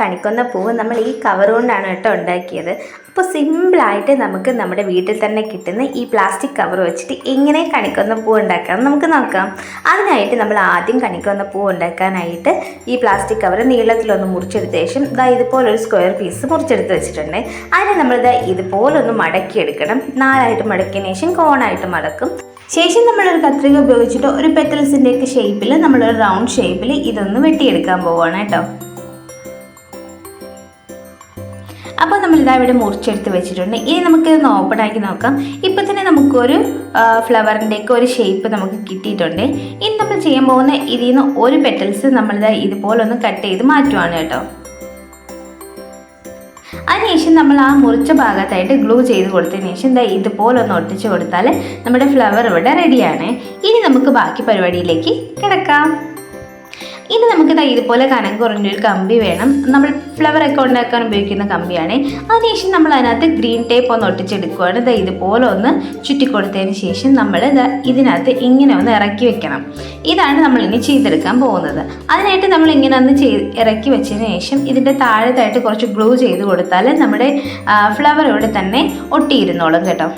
കണിക്കൊന്ന പൂവ് നമ്മൾ ഈ കവർ കൊണ്ടാണ് കേട്ടോ ഉണ്ടാക്കിയത്. അപ്പോൾ സിമ്പിളായിട്ട് നമുക്ക് നമ്മുടെ വീട്ടിൽ തന്നെ കിട്ടുന്ന ഈ പ്ലാസ്റ്റിക് കവർ വെച്ചിട്ട് എങ്ങനെ കണിക്കുന്ന പൂ ഉണ്ടാക്കാം നമുക്ക് നോക്കാം. അതിനായിട്ട് നമ്മൾ ആദ്യം കണിക്കുന്ന പൂ ഉണ്ടാക്കാനായിട്ട് ഈ പ്ലാസ്റ്റിക് കവർ നീളത്തിലൊന്ന് മുറിച്ചെടുത്ത ശേഷം ഇതാ ഇതുപോലൊരു സ്ക്വയർ പീസ് മുറിച്ചെടുത്ത് വെച്ചിട്ടുണ്ട്. അതിനെ നമ്മളിത് ഇതുപോലൊന്ന് മടക്കിയെടുക്കണം. നാലായിട്ട് മടക്കിയതിന് ശേഷം കോണായിട്ട് മടക്കും. ശേഷം നമ്മളൊരു കത്രിക ഉപയോഗിച്ചിട്ട് ഒരു പെറ്റൽസിന്റെയൊക്കെ ഷേപ്പിൽ നമ്മളൊരു റൗണ്ട് ഷേപ്പിൽ ഇതൊന്ന് വെട്ടിയെടുക്കാൻ പോവുകയാണ് കേട്ടോ. അപ്പോൾ നമ്മൾ ഇതാ ഇവിടെ മുറിച്ചെടുത്ത് വെച്ചിട്ടുണ്ട്. ഇനി നമുക്കിതൊന്ന് ഓപ്പൺ ആക്കി നോക്കാം. ഇപ്പം തന്നെ നമുക്കൊരു ഫ്ലവറിന്റെയൊക്കെ ഒരു ഷേപ്പ് നമുക്ക് കിട്ടിയിട്ടുണ്ട്. ഇനി നമ്മൾ ചെയ്യാൻ പോകുന്ന ഇതിൽ നിന്ന് ഒരു പെറ്റൽസ് നമ്മളിതാ ഇതുപോലെ ഒന്ന് കട്ട് ചെയ്ത് മാറ്റുവാണ് കേട്ടോ. അതിനുശേഷം നമ്മൾ ആ മുറിച്ച ഭാഗത്തായിട്ട് ഗ്ലൂ ചെയ്ത് കൊടുത്തതിന് ശേഷം എന്താ ഇതുപോലെ ഒന്ന് ഒട്ടിച്ച് കൊടുത്താൽ നമ്മുടെ ഫ്ലവർ ഇവിടെ റെഡിയാണ് ഇനി നമുക്ക് ബാക്കി പരിപാടിയിലേക്ക് കിടക്കാം. ഇനി നമുക്ക് ഇതുപോലെ കനം കുറഞ്ഞൊരു കമ്പി വേണം. നമ്മൾ ഫ്ലവർ ഒക്കെ ഉണ്ടാക്കാൻ ഉപയോഗിക്കുന്ന കമ്പിയാണ്. അതിനുശേഷം നമ്മൾ അതിനകത്ത് ഗ്രീൻ ടേപ്പ് ഒന്ന് ഒട്ടിച്ചെടുക്കുകയാണ് ദാ ഇതുപോലെ ഒന്ന് ചുറ്റിക്കൊടുത്തതിന് ശേഷം നമ്മൾ ഇതിനകത്ത് ഇങ്ങനെ ഒന്ന് ഇറക്കി വെക്കണം. ഇതാണ് നമ്മൾ ഇനി ചെയ്തെടുക്കാൻ പോകുന്നത്. അതിനായിട്ട് നമ്മൾ ഇങ്ങനെ ഒന്ന് ചെയ്ത് ഇറക്കി വെച്ചതിന് ശേഷം ഇതിന്റെ താഴത്തായിട്ട് കുറച്ച് ഗ്ലൂ ചെയ്ത് കൊടുത്താൽ നമ്മുടെ ഫ്ലവർ ഇവിടെ തന്നെ ഒട്ടിയിരുന്നോളും കേട്ടോ.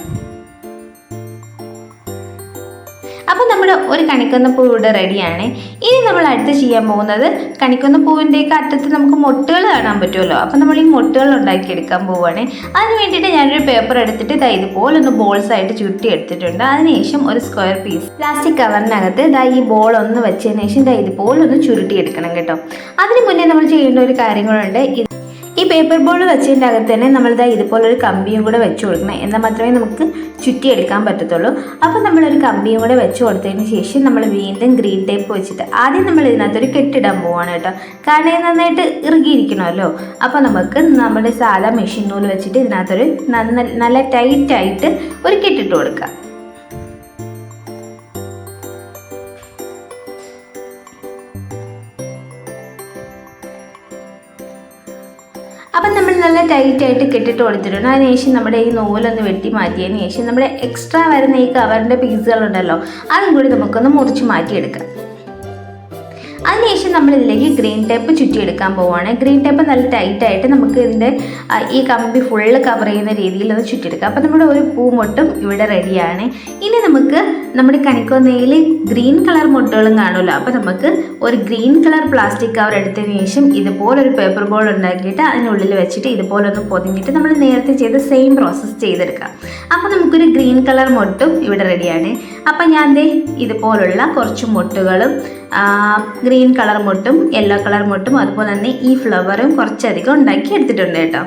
നമ്മുടെ ഒരു കണിക്കുന്ന പൂ ഇവിടെ റെഡിയാണ്. ഇനി നമ്മൾ അടുത്ത് ചെയ്യാൻ പോകുന്നത് കണിക്കുന്ന പൂവിന്റെയൊക്കെ അറ്റത്ത് നമുക്ക് മൊട്ടുകൾ കാണാൻ പറ്റുമല്ലോ. അപ്പം നമ്മൾ ഈ മൊട്ടുകൾ ഉണ്ടാക്കിയെടുക്കാൻ പോവുകയാണ് അതിന് വേണ്ടിയിട്ട് ഞാനൊരു പേപ്പർ എടുത്തിട്ട് ഇതാ ഇതുപോലെ ഒന്ന് ബോൾസ് ആയിട്ട് ചുരുട്ടി എടുത്തിട്ടുണ്ട്. അതിനുശേഷം ഒരു സ്ക്വയർ പീസ് പ്ലാസ്റ്റിക് കവറിനകത്ത് ഇതാ ഈ ബോൾ ഒന്ന് വെച്ചതിന് ശേഷം ഇതാ ഇതുപോലെ ഒന്ന് ചുരുട്ടി എടുക്കണം കേട്ടോ. അതിന് മുന്നേ നമ്മൾ ചെയ്യേണ്ട ഒരു കാര്യങ്ങളുണ്ട്. ഈ പേപ്പർ ബോൾ വെച്ചതിന്റെ അകത്ത് തന്നെ നമ്മളിതാ ഇതുപോലൊരു കമ്പിയും കൂടെ വെച്ച് കൊടുക്കണം. എന്നാൽ മാത്രമേ നമുക്ക് ചുറ്റിയെടുക്കാൻ പറ്റത്തുള്ളൂ. അപ്പോൾ നമ്മളൊരു കമ്പിയും കൂടെ വെച്ച് കൊടുത്തതിന് ശേഷം നമ്മൾ വീണ്ടും ഗ്രീൻ ടേപ്പ് വെച്ചിട്ട് ആദ്യം നമ്മൾ ഇതിനകത്തൊരു കെട്ടിടാൻ പോവാണ് കേട്ടോ. കാരണം നന്നായിട്ട് ഇറുകിയിരിക്കണമല്ലോ. അപ്പോൾ നമുക്ക് നമ്മുടെ സാധാ മെഷീൻ നൂൽ വെച്ചിട്ട് ഇതിനകത്തൊരു നല്ല ടൈറ്റായിട്ട് ഒരു കെട്ടിട്ട് കൊടുക്കാം. അപ്പം നമ്മൾ നല്ല ടൈറ്റായിട്ട് കെട്ടിട്ട് കൊടുത്തിട്ടുണ്ട്. അതിനുശേഷം നമ്മുടെ ഈ നൂലൊന്ന് വെട്ടി മാറ്റിയതിന് ശേഷം നമ്മുടെ എക്സ്ട്രാ വരുന്ന ഈ കവറിന്റെ പീസുകളുണ്ടല്ലോ അതും കൂടി നമുക്കൊന്ന് മുറിച്ച് മാറ്റിയെടുക്കാം. അതിനുശേഷം നമ്മൾ ഇതിലേക്ക് ഗ്രീൻ ടേപ്പ് ചുറ്റിയെടുക്കാൻ പോവുകയാണ് ഗ്രീൻ ടേപ്പ് നല്ല ടൈറ്റായിട്ട് നമുക്ക് ഇതിന്റെ ഈ കമ്പി ഫുള്ള് കവർ ചെയ്യുന്ന രീതിയിൽ ഒന്ന് ചുറ്റിയെടുക്കാം. അപ്പോൾ നമ്മുടെ ഒരു പൂമൊട്ടും ഇവിടെ റെഡിയാണ് ഇനി നമുക്ക് നമ്മുടെ കണിക്കൊന്നയിൽ ഗ്രീൻ കളർ മുട്ടകളും കാണുമല്ലോ. അപ്പോൾ നമുക്ക് ഒരു ഗ്രീൻ കളർ പ്ലാസ്റ്റിക് കവർ എടുത്തതിന് ശേഷം ഇതുപോലൊരു പേപ്പർ ബോൾ ഉണ്ടാക്കിയിട്ട് അതിനുള്ളിൽ വെച്ചിട്ട് ഇതുപോലൊന്ന് പൊതിഞ്ഞിട്ട് നമ്മൾ നേരത്തെ ചെയ്ത സെയിം പ്രോസസ്സ് ചെയ്തെടുക്കാം അപ്പോൾ നമുക്കൊരു ഗ്രീൻ കളർ മുട്ടും ഇവിടെ റെഡിയാണ്. അപ്പോൾ ഞാൻ ദേ ഇതുപോലുള്ള കുറച്ച് മുട്ടുകളും ഗ്രീൻ കളർ മുട്ടും യെല്ലോ കളർ മുട്ടും അതുപോലെ തന്നെ ഈ ഫ്ലവറും കുറച്ചധികം ഉണ്ടാക്കി എടുത്തിട്ടുണ്ട് കേട്ടോ.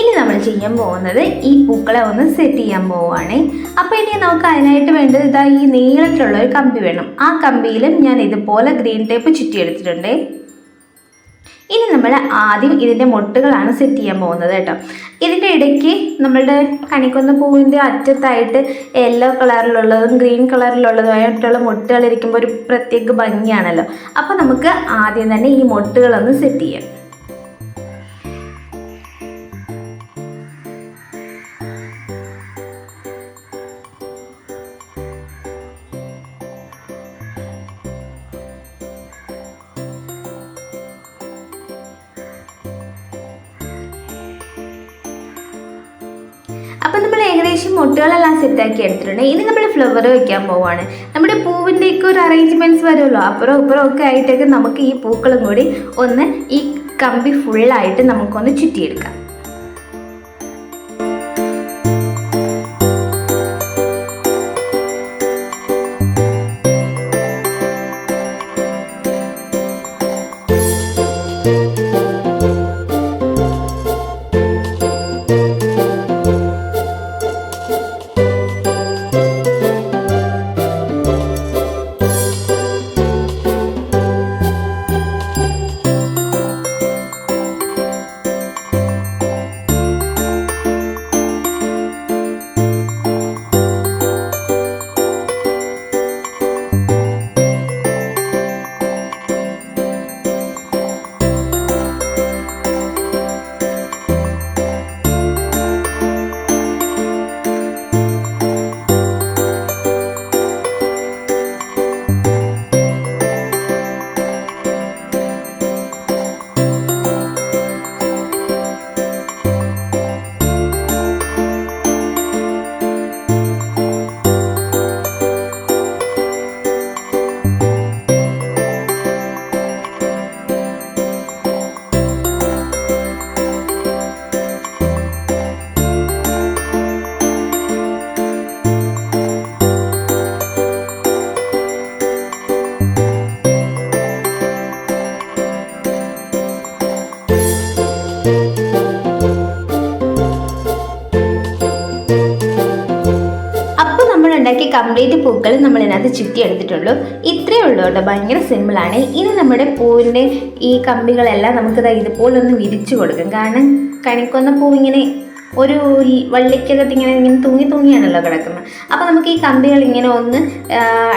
ഇനി നമ്മൾ ചെയ്യാൻ പോകുന്നത് ഈ പൂക്കളെ ഒന്ന് സെറ്റ് ചെയ്യാൻ പോവുകയാണ്. അപ്പോൾ ഇനി നമുക്ക് അതിനായിട്ട് വേണ്ടത് ഇതാ ഈ നീളത്തിലുള്ള ഒരു കമ്പി വേണം. ആ കമ്പിയിലും ഞാൻ ഇതുപോലെ ഗ്രീൻ ടേപ്പ് ചുറ്റിയെടുത്തിട്ടുണ്ട് ഇനി നമ്മൾ ആദ്യം ഇതിന്റെ മുട്ടുകളാണ് സെറ്റ് ചെയ്യാൻ പോകുന്നത് കേട്ടോ. ഇതിന്റെ ഇടയ്ക്ക് നമ്മളുടെ കണിക്കൊന്ന പൂവിന്റെ അറ്റത്തായിട്ട് യെല്ലോ കളറിലുള്ളതും ഗ്രീൻ കളറിലുള്ളതുമായിട്ടുള്ള മുട്ടുകൾ ഇരിക്കുമ്പോൾ ഒരു പ്രത്യേക ഭംഗിയാണല്ലോ. അപ്പോൾ നമുക്ക് ആദ്യം തന്നെ ഈ മൊട്ടുകളൊന്ന് സെറ്റ് ചെയ്യാം. അപ്പം നമ്മൾ ഏകദേശം മുട്ടുകളെല്ലാം സെറ്റാക്കി എടുത്തിട്ടുണ്ട്. ഇനി നമ്മൾ ഫ്ലവർ വെക്കാൻ പോവാണ്. നമ്മുടെ പൂവിന്റെയൊക്കെ ഒരു അറേഞ്ച്മെന്റ്സ് വരുമല്ലോ? അപ്പുറം ഇപ്പുറം ഒക്കെ ആയിട്ടൊക്കെ നമുക്ക് ഈ പൂക്കളും കൂടി ഒന്ന് ഈ കമ്പി ഫുള്ളായിട്ട് നമുക്കൊന്ന് ചുറ്റിയെടുക്കാം. കംപ്ലീറ്റ് പൂക്കൾ നമ്മൾ ഇതിനകത്ത് ചുറ്റി എടുത്തിട്ടുള്ളൂ. ഇത്രയേ ഉള്ളൂ കേട്ടോ. ഭയങ്കര സിമ്പിളാണ് ഇനി നമ്മുടെ പൂവിന്റെ ഈ കമ്പികളെല്ലാം നമുക്ക് ദാ ഇതുപോലെ ഒന്ന് വിരിച്ചു കൊടുക്കും. കാരണം കണിക്കൊന്ന പൂ ഇങ്ങനെ ഒരു വള്ളിക്കകത്ത് ഇങ്ങനെ ഇങ്ങനെ തൂങ്ങി തൂങ്ങിയാണല്ലോ കിടക്കുന്നത്. അപ്പോൾ നമുക്ക് ഈ കമ്പികൾ ഇങ്ങനെ ഒന്ന്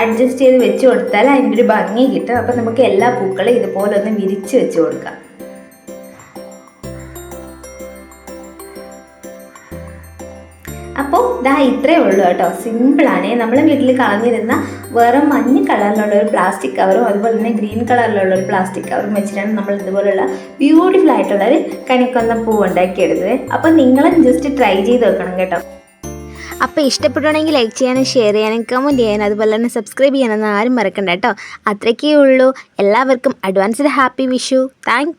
അഡ്ജസ്റ്റ് ചെയ്ത് വെച്ച് കൊടുത്താൽ അതിന്റെ ഒരു ഭംഗി കിട്ടും. അപ്പോൾ നമുക്ക് എല്ലാ പൂക്കളും ഇതുപോലെ ഒന്ന് വിരിച്ച് വെച്ച് കൊടുക്കാം. അപ്പോൾ ദാ ഇത്രയേ ഉള്ളൂ കേട്ടോ. സിമ്പിളാണ് നമ്മൾ വീട്ടിൽ കളഞ്ഞിരുന്ന വേറെ മഞ്ഞ കളറിലുള്ള ഒരു പ്ലാസ്റ്റിക് കവറും അതുപോലെ തന്നെ ഗ്രീൻ കളറിലുള്ള ഒരു പ്ലാസ്റ്റിക് കവറും വെച്ചിട്ടാണ് നമ്മൾ ഇതുപോലുള്ള ബ്യൂട്ടിഫുൾ ആയിട്ടുള്ള ഒരു കണിക്കൊന്ന പൂ ഉണ്ടാക്കിയെടുത്തത്. അപ്പോൾ നിങ്ങളും ജസ്റ്റ് ട്രൈ ചെയ്ത് നോക്കണം കേട്ടോ. അപ്പോൾ ഇഷ്ടപ്പെടുവാണെങ്കിൽ ലൈക്ക് ചെയ്യാനും ഷെയർ ചെയ്യാനും കമന്റ് ചെയ്യാനും അതുപോലെ തന്നെ സബ്സ്ക്രൈബ് ചെയ്യാനൊന്നും ആരും മറക്കണ്ട കേട്ടോ. അത്രയ്ക്കേ ഉള്ളൂ. എല്ലാവർക്കും അഡ്വാൻസ്ഡ് ഹാപ്പി വിഷു താങ്ക്